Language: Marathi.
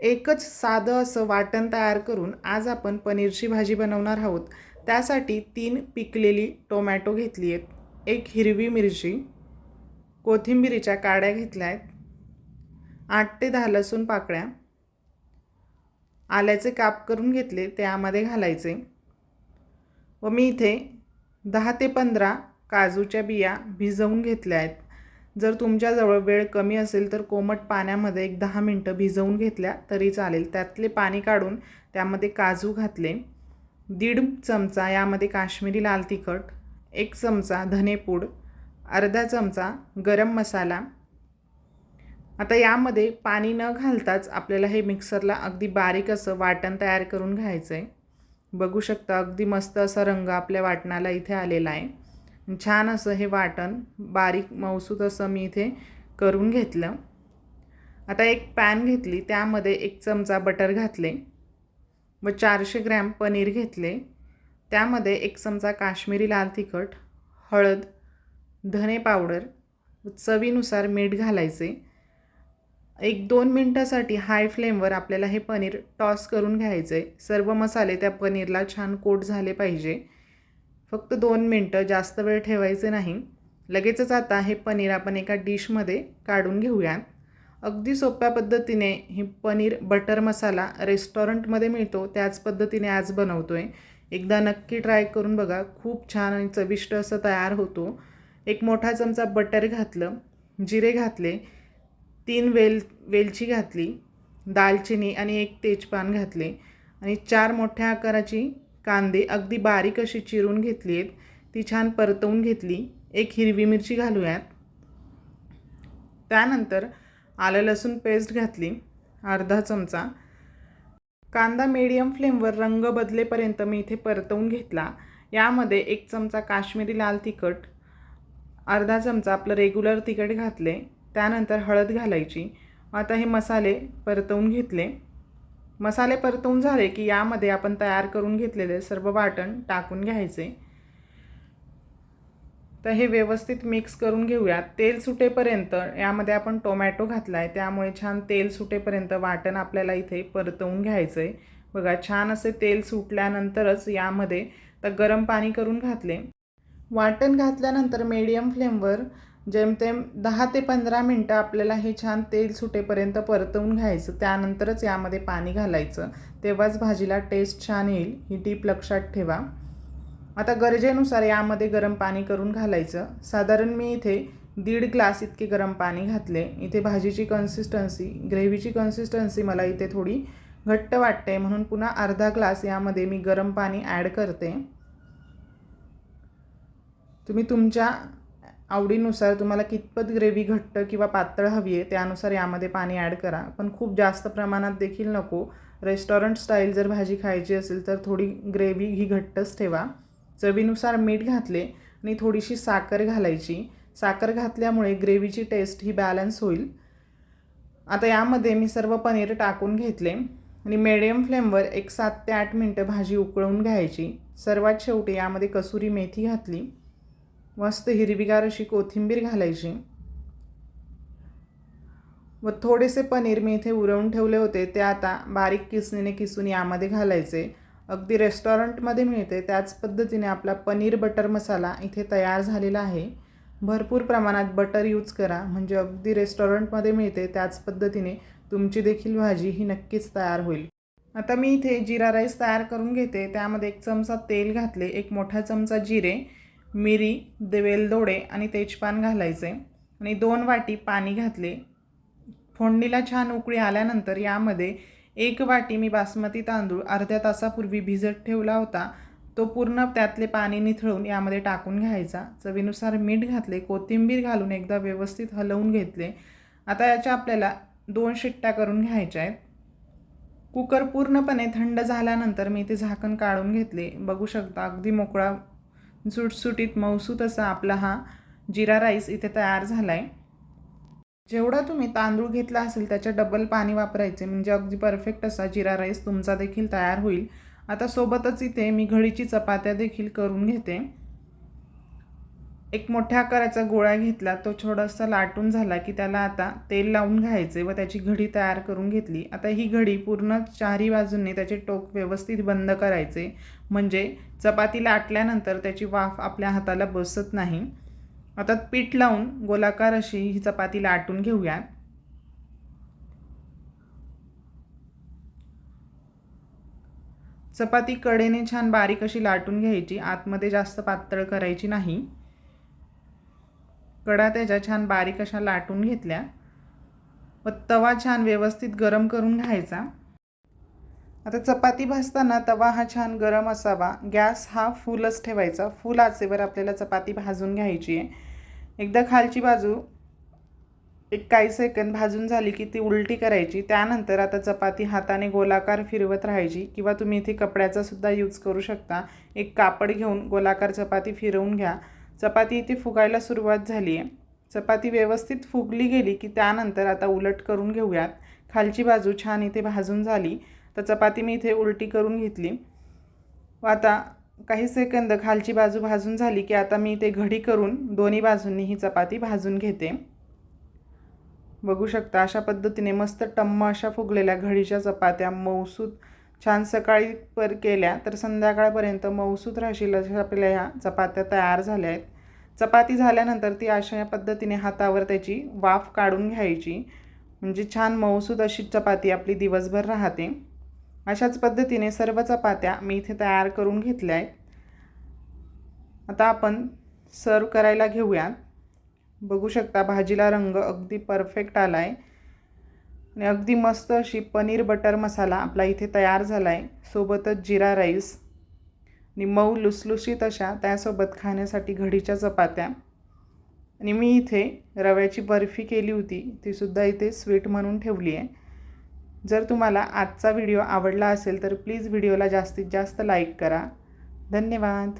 एकच साधं असं वाटण तयार करून आज आपण पनीरची भाजी बनवणार आहोत. त्यासाठी तीन पिकलेली टोमॅटो घेतली आहेत. एक हिरवी मिरची कोथिंबिरीच्या काड्या घेतल्या आहेत आठ ते दहा लसूण पाकळ्या आल्याचे काप करून घेतले त्यामध्ये घालायचे. व मी इथे दहा ते पंधरा काजूच्या बिया भिजवून घेतल्या आहेत. जर तुमच्याजवळ वेळ कमी असेल तर कोमट पाण्यामध्ये एक दहा मिनटं भिजवून घेतल्या तरी चालेल. त्यातले पाणी काढून त्यामध्ये काजू घातले दीड चमचा यामध्ये काश्मीरी लाल तिखट एक चमचा धनेपूड अर्धा चमचा गरम मसाला. आता यामध्ये पाणी न घालताच आपल्याला हे मिक्सरला अगदी बारीक असं वाटण तयार करून घ्यायचं आहे बघू शकता अगदी मस्त असा रंग आपल्या वाटणाला इथे आलेला आहे. छान असं हे वाटण बारीक मौसूत असं मी इथे करून घेतलं. आता एक पॅन घेतली त्यामध्ये एक चमचा बटर घातले व चारशे ग्रॅम पनीर घेतले. त्यामध्ये एक चमचा काश्मीरी लाल तिखट हळद धने पावडर चवीनुसार मीठ घालायचे. एक दोन मिनटासाठी हाय फ्लेमवर आपल्याला हे पनीर टॉस करून घ्यायचं आहे सर्व मसाले त्या पनीरला छान कोट झाले पाहिजे. फक्त दोन मिनटं जास्त वेळ ठेवायचे नाही. लगेचच आता हे पनीर आपण एका डिशमध्ये काढून घेऊयात अगदी सोप्या पद्धतीने ही पनीर बटर मसाला रेस्टॉरंटमध्ये मिळतो त्याच पद्धतीने आज बनवतो आहे एकदा नक्की ट्राय करून बघा खूप छान आणि चविष्ट असं तयार होतो. एक मोठा चमचा बटर घातलं जिरे घातले तीन वेल वेलची घातली दालचिनी आणि एक तेजपान घातले आणि चार मोठ्या आकाराची कांदे अगदी बारीक अशी चिरून घेतली आहेत ती छान परतवून घेतली. एक हिरवी मिरची घालूयात. त्यानंतर आलं लसूण पेस्ट घातली. अर्धा चमचा. कांदा मीडियम फ्लेमवर रंग बदलेपर्यंत मी इथे परतवून घेतला. यामध्ये एक चमचा काश्मीरी लाल तिखट अर्धा चमचा आपलं रेग्युलर तिखट घातले. त्यानंतर हळद घालायची. आता हे मसाले परतवून घेतले. मसाले परतवून झाले की यामध्ये आपण तयार करून घेतलेले सर्व वाटण टाकून घ्यायचे. तर हे व्यवस्थित मिक्स करून घेऊयात. तेल सुटेपर्यंत यामध्ये आपण टोमॅटो घातला आहे त्यामुळे छान तेल सुटेपर्यंत वाटण आपल्याला इथे परतवून घ्यायचं आहे बघा छान असे तेल सुटल्यानंतरच यामध्ये तर गरम पाणी करून घातले. वाटण घातल्यानंतर मीडियम फ्लेमवर जेमतेम दहा ते पंधरा मिनटं आपल्याला हे छान तेल सुटेपर्यंत परतवून घ्यायचं. त्यानंतरच यामध्ये पाणी घालायचं. तेव्हाच भाजीला टेस्ट छान येईल. ही टीप लक्षात ठेवा. आता गरजेनुसार यामध्ये गरम पाणी करून घालायचं. साधारण मी इथे दीड ग्लास इतके गरम पाणी घातले. इथे भाजीची कन्सिस्टन्सी ग्रेव्हीची कन्सिस्टन्सी मला इथे थोडी घट्ट वाटते. म्हणून पुन्हा अर्धा ग्लास यामध्ये मी गरम पाणी ॲड करते. तुम्ही तुमच्या आवडीनुसार तुम्हाला कितपत ग्रेव्ही घट्ट किंवा पातळ हवी आहे त्यानुसार यामध्ये पाणी ॲड करा. पण खूप जास्त प्रमाणात देखील नको. रेस्टॉरंट स्टाईल जर भाजी खायची असेल तर थोडी ग्रेव्ही ही घट्टच ठेवा. चवीनुसार मीठ घातले आणि थोडीशी साखर घालायची. साखर घातल्यामुळे ग्रेव्हीची टेस्ट ही बॅलन्स होईल. आता यामध्ये मी सर्व पनीर टाकून घेतले आणि मिडियम फ्लेमवर एक सात ते आठ मिनटं भाजी उकळून घ्यायची. सर्वात शेवटी यामध्ये कसुरी मेथी घातली. मस्त हिरवीगार अशी कोथिंबीर घालायची. व थोडेसे पनीर मी इथे उरवून ठेवले होते ते आता बारीक किसणीने किसून यामध्ये घालायचे. अगदी रेस्टॉरंटमध्ये मिळते त्याच पद्धतीने आपला पनीर बटर मसाला इथे तयार झालेला आहे. भरपूर प्रमाणात बटर यूज करा म्हणजे अगदी रेस्टॉरंटमध्ये मिळते त्याच पद्धतीने तुमची देखील भाजी ही नक्कीच तयार होईल. आता मी इथे जिरा राईस तयार करून घेते त्यामध्ये एक चमचा तेल घातले एक मोठा चमचा जिरे मिरी वेलदोडे आणि तेजपान घालायचे आणि दोन वाटी पाणी घातले. फोडणीला छान उकळी आल्यानंतर यामध्ये एक वाटी मी बासमती तांदूळ अर्ध्या तासापूर्वी भिजत ठेवला होता. तो पूर्ण त्यातले पाणी निथळून यामध्ये टाकून घ्यायचा. चवीनुसार मीठ घातले कोथिंबीर घालून एकदा व्यवस्थित हलवून घेतले. आता याच्या आपल्याला दोन शिट्ट्या करून घ्यायच्या आहेत. कुकर पूर्णपणे थंड झाल्यानंतर मी ते झाकण काढून घेतले. बघू शकता अगदी मोकळा सुटसुटीत मौसूत असा आपला हा जिरा राईस इथे तयार झाला आहे जेवढा तुम्ही तांदूळ घेतला असेल त्याच्या डबल पाणी वापरायचे म्हणजे अगदी परफेक्ट असा जिरा राईस तुमचा देखील तयार होईल. आता सोबतच इथे मी घडीची चपात्या देखील करून घेते. एक मोठ्या आकाराचा गोळा घेतला तो थोडासा लाटून झाला की त्याला आता तेल लावून घ्यायचे व त्याची घडी तयार करून घेतली. आता ही घडी पूर्ण चारही बाजूंनी त्याचे टोक व्यवस्थित बंद करायचे. म्हणजे चपाती लाटल्यानंतर त्याची वाफ आपल्या हाताला बसत नाही. आता पीठ लावून गोलाकार अशी ही चपाती लाटून घेऊया. चपाती कडेने छान बारीक अशी लाटून घ्यायची आतमध्ये जास्त पातळ करायची नाही. कडा त्याच्या छान बारीक अशा लाटून घेतल्या व तवा छान व्यवस्थित गरम करून घ्यायचा. आता चपाती भाजताना तवा हा छान गरम असावा. गॅस हा फुलच ठेवायचा. फुल आचेवर आपल्याला चपाती भाजून घ्यायची आहे. एकदा खालची बाजू एक काही सेकंद भाजून झाली की ती उलटी करायची. त्यानंतर आता चपाती हाताने गोलाकार फिरवत राहायची किंवा तुम्ही इथे कपड्याचा सुद्धा यूज करू शकता. एक कापड घेऊन गोलाकार चपाती फिरवून घ्या. चपाती इथे फुगायला सुरुवात झाली आहे. चपाती व्यवस्थित फुगली गेली की त्यानंतर आता उलट करून घेऊयात. खालची बाजू छान इथे भाजून झाली तर चपाती मी इथे उलटी करून घेतली. व आता काही सेकंद खालची बाजू भाजून झाली की आता मी इथे घडी करून दोन्ही बाजूंनी ही चपाती भाजून घेते. बघू शकता अशा पद्धतीने मस्त टम्म अशा फुगलेल्या घडीच्या चपात्या मौसूद छान सकाळी पर केल्या तर संध्याकाळपर्यंत मौसूत राहशील अशा आपल्या ह्या चपात्या तयार झाल्या आहेत. चपाती झाल्यानंतर ती अशा या पद्धतीने हातावर त्याची वाफ काढून घ्यायची. म्हणजे छान मौसूद अशी चपाती आपली दिवसभर राहते. अशाच पद्धतीने सर्व चपात्या मी इथे तयार करून घेतल्या आहेत. आता आपण सर्व करायला घेऊयात. बघू शकता भाजीला रंग अगदी परफेक्ट आला आहे आणि अगदी मस्त अशी पनीर बटर मसाला आपला इथे तयार झाला आहे सोबतच जिरा राईस आणि मऊ लुसलुशीत अशा त्यासोबत खाण्यासाठी घडीच्या चपात्या. आणि मी इथे रव्याची बर्फी केली होती तीसुद्धा इथे स्वीट म्हणून ठेवली आहे. जर तुम्हाला आजचा व्हिडिओ आवडला असेल तर प्लीज व्हिडिओला जास्तीत जास्त लाईक करा. धन्यवाद.